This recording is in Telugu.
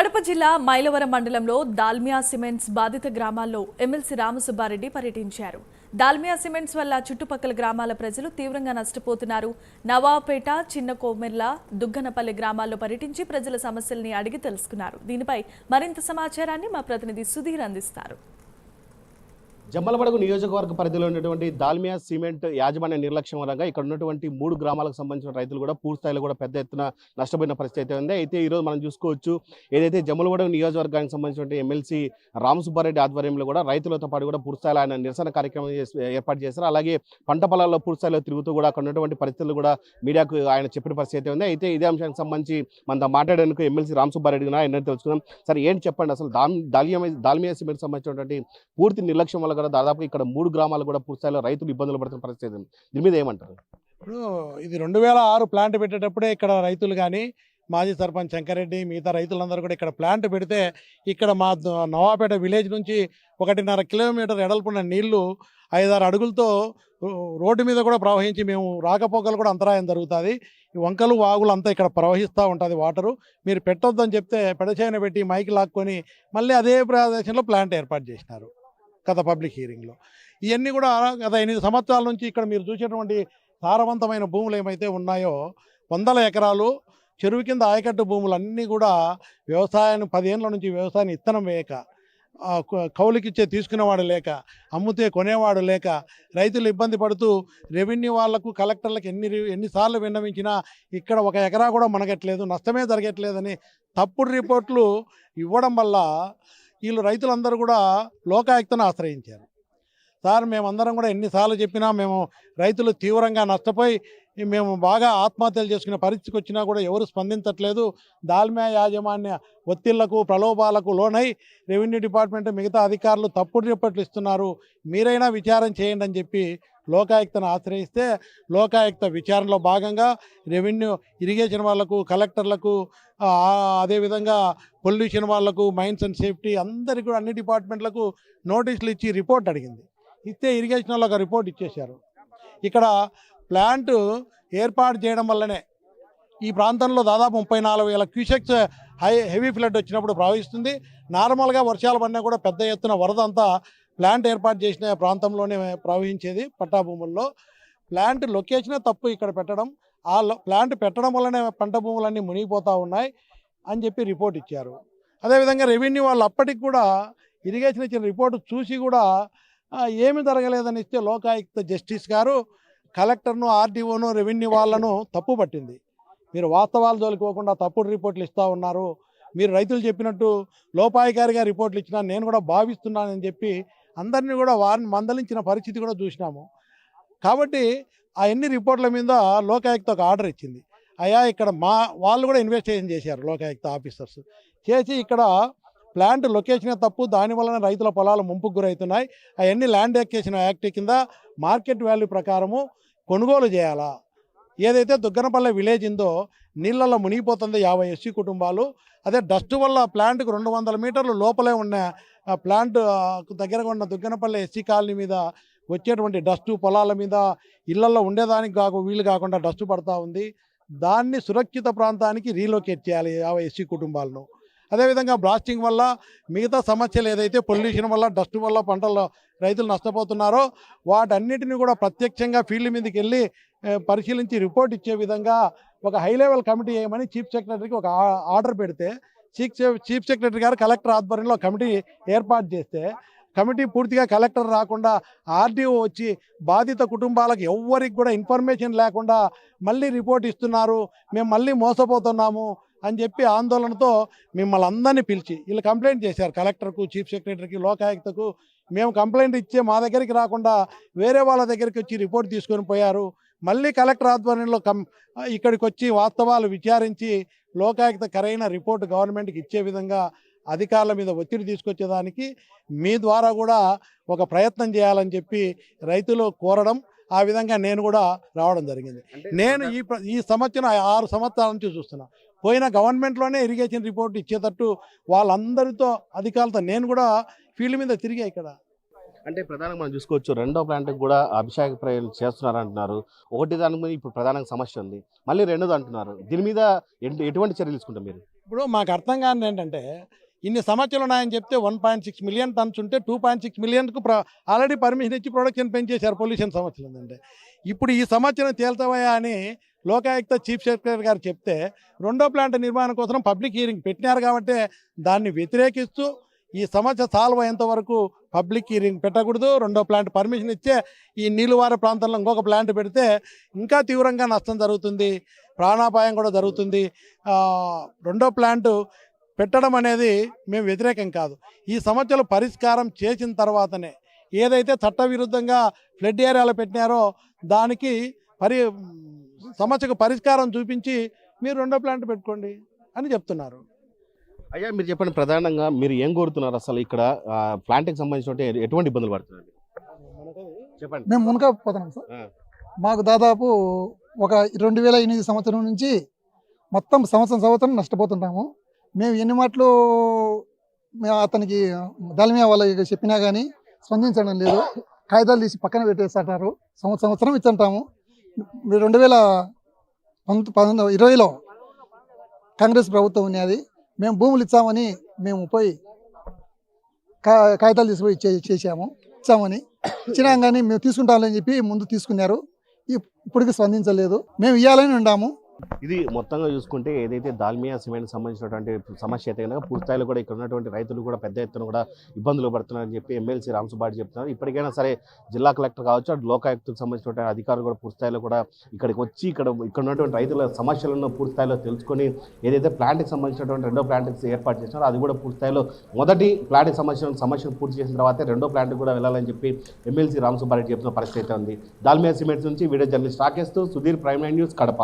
కడప జిల్లా మైలవరం మండలంలో దాల్మియా సిమెంట్స్ బాధిత గ్రామాల్లో ఎమ్మెల్సీ రామసుబ్బారెడ్డి పర్యటించారు. దాల్మియా సిమెంట్స్ వల్ల చుట్టుపక్కల గ్రామాల ప్రజలు తీవ్రంగా నష్టపోతున్నారు. నవాపేట చిన్న కోమెర్ల దుగ్గనపల్లి గ్రామాల్లో పర్యటించి ప్రజల సమస్యల్ని అడిగి తెలుసుకున్నారు. దీనిపై మరింత సమాచారాన్ని మా ప్రతినిధి సుధీర్ అందిస్తారు. జమ్మలమడుగు నియోజకవర్గ పరిధిలో ఉన్నటువంటి దాల్మియా సిమెంట్ యాజమాన్య నిర్లక్ష్యం వలన ఇక్కడ ఉన్నటువంటి మూడు గ్రామాలకు సంబంధించిన రైతులు కూడా పూర్తిస్థాయిలో కూడా పెద్ద ఎత్తున నష్టపోయిన పరిస్థితి అయితే ఉంది. అయితే ఈరోజు మనం చూసుకోవచ్చు ఏదైతే జమ్మలమడుగు నియోజకవర్గానికి సంబంధించిన ఎమ్మెల్సీ రామసుబ్బారెడ్డి ఆధ్వర్యంలో కూడా రైతులతో పాటు కూడా పూర్తి స్థాయిలో ఆయన నిరసన కార్యక్రమం ఏర్పాటు చేశారు. అలాగే పంట పొలాల్లో పూర్తిస్థాయిలో తిరుగుతూ కూడా అక్కడ ఉన్నటువంటి పరిస్థితులు కూడా మీడియాకు ఆయన చెప్పిన పరిస్థితి అయితే ఉంది. అయితే ఇదే అంశానికి సంబంధించి మనం మాట్లాడేందుకు ఎమ్మెల్సీ రామసుబ్బారెడ్డి ఆయన ఎన్నో తెలుసుకుందాం. సరే ఏంటి చెప్పండి? అసలు దాల్ దాల్మియా దాల్మియా సిమెంట్ సంబంధించినటువంటి పూర్తి నిర్లక్ష్యం వల్ల కూడా దాదాపు ఇక్కడ మూడు గ్రామాలు కూడా పూర్తిస్థాయిలో రైతులు ఇబ్బందులు పడుతున్న పరిస్థితి దీని మీద ఏమంటారు? ఇప్పుడు ఇది రెండు వేల ఆరు ప్లాంట్ పెట్టేటప్పుడే ఇక్కడ రైతులు కానీ మాజీ సర్పంచ్ శంకరెడ్డి మిగతా రైతులందరూ కూడా ఇక్కడ ప్లాంట్ పెడితే ఇక్కడ మా నవాపేట విలేజ్ నుంచి ఒకటిన్నర కిలోమీటర్ ఎడల్పున్న నీళ్ళు ఐదారు అడుగులతో రో- రోడ్డు మీద కూడా ప్రవహించి మేము రాకపోకలు కూడా అంతరాయం జరుగుతుంది. ఈ వంకలు వాగులు అంతా ఇక్కడ ప్రవహిస్తూ ఉంటుంది వాటరు. మీరు పెట్టొద్దని చెప్తే పెడచేయన పెట్టి మైకి లాక్కొని మళ్ళీ అదే ప్రదేశంలో ప్లాంట్ ఏర్పాటు చేసినారు. గత పబ్లిక్ హీరింగ్లో. ఇవన్నీ కూడా గత ఎనిమిది సంవత్సరాల నుంచి ఇక్కడ మీరు చూసేటువంటి సారవంతమైన భూములు ఏమైతే ఉన్నాయో వందల ఎకరాలు చెరువు కింద ఆయకట్టు భూములు అన్నీ కూడా వ్యవసాయాన్ని పదేళ్ళ నుంచి వ్యవసాయాన్ని ఇత్తనం వేయక కౌలికిచ్చే కౌలుకిచ్చే తీసుకునేవాడు లేక అమ్ముతే కొనేవాడు లేక రైతులు ఇబ్బంది పడుతూ రెవెన్యూ వాళ్ళకు కలెక్టర్లకు ఎన్ని రి- ఎన్నిసార్లు విన్నవించినా ఇక్కడ ఒక ఎకరా కూడా మనగట్లేదు నష్టమే జరగట్లేదని తప్పుడు రిపోర్ట్లు ఇవ్వడం వల్ల వీళ్ళు రైతులందరూ కూడా లోకాయుక్తను ఆశ్రయించారు. సార్ మేమందరం కూడా ఎన్నిసార్లు చెప్పినా మేము రైతులు తీవ్రంగా నష్టపోయి మేము బాగా ఆత్మహత్యలు చేసుకునే పరిస్థితికి వచ్చినా కూడా ఎవరు స్పందించట్లేదు. దాల్మ్యా యాజమాన్య ఒత్తిళ్ళకు ప్రలోభాలకు లోనై రెవెన్యూ డిపార్ట్మెంట్ మిగతా అధికారులు తప్పుడు రిపోర్ట్లు ఇస్తున్నారు. మీరైనా విచారం చేయండి అని చెప్పి లోకాయుక్తను ఆశ్రయిస్తే లోకాయుక్త విచారణలో భాగంగా రెవెన్యూ ఇరిగేషన్ వాళ్ళకు కలెక్టర్లకు అదేవిధంగా పొల్యూషన్ వాళ్ళకు మైన్స్ అండ్ సేఫ్టీ అందరికీ కూడా అన్ని డిపార్ట్మెంట్లకు నోటీసులు ఇచ్చి రిపోర్ట్ అడిగింది. ఇస్తే ఇరిగేషన్ వాళ్ళు ఒక రిపోర్ట్ ఇచ్చేశారు. ఇక్కడ ప్లాంట్ ఏర్పాటు చేయడం వల్లనే ఈ ప్రాంతంలో దాదాపు ముప్పై నాలుగు వేల క్యూసెక్స్ హై హెవీ ఫ్లడ్ వచ్చినప్పుడు ప్రవహిస్తుంది. నార్మల్గా వర్షాలు పడినా కూడా పెద్ద ఎత్తున వరద అంతా ప్లాంట్ ఏర్పాటు చేసిన ప్రాంతంలోనే ప్రవహించేది పట్టాభూముల్లో. ప్లాంట్ లొకేషనే తప్పు ఇక్కడ పెట్టడం. ఆ ప్లాంట్ పెట్టడం వల్లనే పంట భూములన్నీ మునిగిపోతూ ఉన్నాయి అని చెప్పి రిపోర్ట్ ఇచ్చారు. అదేవిధంగా రెవెన్యూ వాళ్ళు అప్పటికి కూడా ఇరిగేషన్ ఇచ్చిన రిపోర్ట్ చూసి కూడా ఏమి ఏమీ జరగలేదని ఇస్తే లోకాయుక్త జస్టిస్ గారు కలెక్టర్ను ఆర్డీఓను రెవెన్యూ వాళ్ళను తప్పు పట్టింది. మీరు వాస్తవాలు జోలికోకుండా తప్పుడు రిపోర్ట్లు ఇస్తూ ఉన్నారు. మీరు రైతులు చెప్పినట్టు లోపాయికారిగా రిపోర్ట్లు ఇచ్చినా నేను కూడా భావిస్తున్నానని చెప్పి అందరినీ కూడా వారిని మందలించిన పరిస్థితి కూడా చూసినాము. కాబట్టి ఆ ఎన్ని రిపోర్ట్ల మీద లోకాయుక్త ఒక ఆర్డర్ ఇచ్చింది. అయ్యా ఇక్కడ మా వాళ్ళు కూడా ఇన్వెస్టిగేషన్ చేశారు లోకాయుక్త ఆఫీసర్స్. చేసి ఇక్కడ ప్లాంట్ లొకేషనే తప్పు దానివలన రైతుల పొలాలు ముంపుకు గురవుతున్నాయి అవన్నీ ల్యాండ్ ఎక్కేషన్ యాక్ట్ కింద మార్కెట్ వాల్యూ ప్రకారము కొనుగోలు చేయాలా? ఏదైతే దుగ్గనపల్లె విలేజ్ ఉందో నీళ్ళల్లో మునిగిపోతుంది యాభై ఎస్సీ కుటుంబాలు. అదే డస్ట్ వల్ల ప్లాంట్కు రెండు వందల మీటర్లు లోపలే ఉన్న ఆ ప్లాంట్ దగ్గరగా ఉన్న దుగ్గనపల్లె ఎస్సీ కాలనీ మీద వచ్చేటువంటి డస్ట్ పొలాల మీద ఇళ్ళలో ఉండేదానికి కాకు వీలు కాకుండా డస్ట్ పడతా ఉంది. దాన్ని సురక్షిత ప్రాంతానికి రీలోకేట్ చేయాలి యాభై ఎస్సీ కుటుంబాలను. అదేవిధంగా బ్లాస్టింగ్ వల్ల మిగతా సమస్యలు ఏదైతే పొల్యూషన్ వల్ల డస్ట్ వల్ల పంటల్లో రైతులు నష్టపోతున్నారో వాటన్నిటిని కూడా ప్రత్యక్షంగా ఫీల్డ్ మీదకి వెళ్ళి పరిశీలించి రిపోర్ట్ ఇచ్చే విధంగా ఒక హై లెవెల్ కమిటీ వేయమని చీఫ్ సెక్రటరీకి ఒక ఆర్డర్ పెడితే చీఫ్ చీఫ్ సెక్రటరీ గారు కలెక్టర్ ఆధ్వర్యంలో కమిటీ ఏర్పాటు చేస్తే కమిటీ పూర్తిగా కలెక్టర్ రాకుండా ఆర్డీఓ వచ్చి బాధిత కుటుంబాలకు ఎవ్వరికి కూడా ఇన్ఫర్మేషన్ లేకుండా మళ్ళీ రిపోర్ట్ ఇస్తున్నారు మేము మళ్ళీ మోసపోతున్నాము అని చెప్పి ఆందోళనతో మిమ్మల్ని అందరినీ పిలిచి వీళ్ళు కంప్లైంట్ చేశారు కలెక్టర్కు చీఫ్ సెక్రటరీకి లోకాయుక్తకు. మేము కంప్లైంట్ ఇచ్చే మా దగ్గరికి రాకుండా వేరే వాళ్ళ దగ్గరికి వచ్చి రిపోర్ట్ తీసుకొని పోయారు. మళ్ళీ కలెక్టర్ ఆధ్వర్యంలో కం ఇక్కడికి వచ్చి వాస్తవాలు విచారించి లోకాయుక్త కరైన రిపోర్ట్ గవర్నమెంట్కి ఇచ్చే విధంగా అధికారుల మీద ఒత్తిడి తీసుకొచ్చేదానికి మీ ద్వారా కూడా ఒక ప్రయత్నం చేయాలని చెప్పి రైతులు కోరడం ఆ విధంగా నేను కూడా రావడం జరిగింది. నేను ఈ ఈ సంవత్సరం ఆరు సంవత్సరాల నుంచి చూస్తున్నా. పోయిన గవర్నమెంట్లోనే ఇరిగేషన్ రిపోర్ట్ ఇచ్చేటట్టు వాళ్ళందరితో అధికారులతో నేను కూడా ఫీల్డ్ మీద తిరిగా ఇక్కడ. అంటే ప్రధానంగా మనం చూసుకోవచ్చు రెండో ప్లాంట్కి కూడా అభిషేక ప్రయోగాలు చేస్తున్నారు అంటున్నారు ఒకటి దాని మీద ఇప్పుడు ప్రధానంగా సమస్య ఉంది. మళ్ళీ రెండోది అంటున్నారు. దీని మీద ఎటు- ఎటువంటి చర్యలు తీసుకుంటారు మీరు? ఇప్పుడు మాకు అర్థం కాని ఏంటంటే ఇన్ని సమస్యలు ఉన్నాయని చెప్తే one point six million tons ఉంటే టూ పాయింట్ సిక్స్ మిలియన్కు ప్ర ఆల్రెడీ పర్మిషన్ ఇచ్చి ప్రొడక్షన్ పెంచేశారు పొల్యూషన్ సమస్యలు ఏంటంటే ఇప్పుడు ఈ సమస్యను తేల్తావయ్యా అని లోకాయుక్త చీఫ్ సెక్రటరీ గారు చెప్తే రెండో ప్లాంట్ నిర్మాణం కోసం పబ్లిక్ హీరింగ్ పెట్టినారు కాబట్టి దాన్ని వ్యతిరేకిస్తూ ఈ సమస్య సాల్వ్ అయ్యేంత వరకు పబ్లిక్ హీరింగ్ పెట్టకూడదు రెండో ప్లాంట్ పర్మిషన్ ఇచ్చే ఈ నీలువార ప్రాంతంలో ఇంకొక ప్లాంట్ పెడితే ఇంకా తీవ్రంగా నష్టం జరుగుతుంది ప్రాణాపాయం కూడా జరుగుతుంది. రెండో ప్లాంట్ పెట్టడం అనేది మేము వ్యతిరేకం కాదు. ఈ సమస్యలు పరిష్కారం చేసిన తర్వాతనే ఏదైతే చట్టవిరుద్ధంగా ఫ్లడ్ ఏరియాలో పెట్టినారో దానికి పరి సమస్యకు పరిష్కారం చూపించి మీరు రెండో ప్లాంట్ పెట్టుకోండి అని చెప్తున్నారు. అయ్యా మీరు చెప్పండి ప్రధానంగా మీరు ఏం కోరుతున్నారు అసలు ఇక్కడ? ప్లాంట్కి సంబంధించిన ఎటువంటి ఇబ్బందులు పడుతున్నారు? చెప్పండి. మేము మునక పోతున్నాం సార్. మాకు దాదాపు ఒక రెండు వేల ఎనిమిది సంవత్సరం నుంచి మొత్తం సంవత్సరం సంవత్సరం నష్టపోతుంటాము. మేము ఎన్ని మాటలు అతనికి దళమియా వాళ్ళకి చెప్పినా కానీ స్పందించడం లేదు. కాగితాలు తీసి పక్కన పెట్టేస్తారు సంవత్సరం సంవత్సరం ఇచ్చుంటాము. రెండు వేల పంతొమ్మిది ఇరవైలో కాంగ్రెస్ ప్రభుత్వం ఉన్నది మేము భూములు ఇచ్చామని మేము పోయి కా కాగితాలు తీసుకుపోయి చేసాము ఇచ్చామని. ఇచ్చినా కానీ మేము తీసుకుంటామని చెప్పి ముందు తీసుకున్నారు. ఇప్పటికీ ఇప్పటికి స్పందించలేదు. మేము ఇవ్వాలని ఉండాము. ఇది మొత్తంగా చూసుకుంటే ఏదైతే దాల్మియా సిమెంట్ సంబంధించినటువంటి సమస్య అయితే కనుక పూర్తిస్థాయిలో కూడా ఇక్కడ ఉన్నటువంటి రైతులు కూడా పెద్ద ఎత్తున కూడా ఇబ్బందులు పడుతున్నారని చెప్పి ఎమ్మెల్సీ రామసుబాటి చెప్తున్నారు. ఇప్పటికైనా సరే జిల్లా కలెక్టర్ కావచ్చు అటు లోకాయుక్తకు సంబంధించినటువంటి అధికారులు కూడా పూర్తి స్థాయిలో కూడా ఇక్కడికి వచ్చి ఇక్కడ ఇక్కడ ఉన్నటువంటి రైతుల సమస్యలను పూర్తిస్థాయిలో తెలుసుకొని ఏదైతే ప్లాంట్కి సంబంధించినటువంటి రెండో ప్లాంట్కి ఏర్పాటు చేసినారో అది కూడా పూర్తిస్థాయిలో మొదటి ప్లాంట్కి సంబంధించిన సమస్యను పూర్తి చేసిన తర్వాతే రెండో ప్లాంట్కి కూడా వెళ్ళాలని చెప్పి ఎమ్మెల్సీ రామసుబారెడ్డి చెప్తున్న పరిస్థితి అయితే ఉంది. దాల్మియా సిమెంట్స్ నుంచి వీడియో జర్నలిస్ట్ రాకేస్తూ సుధీర్ ప్రైమ్ న్యూస్ కడప.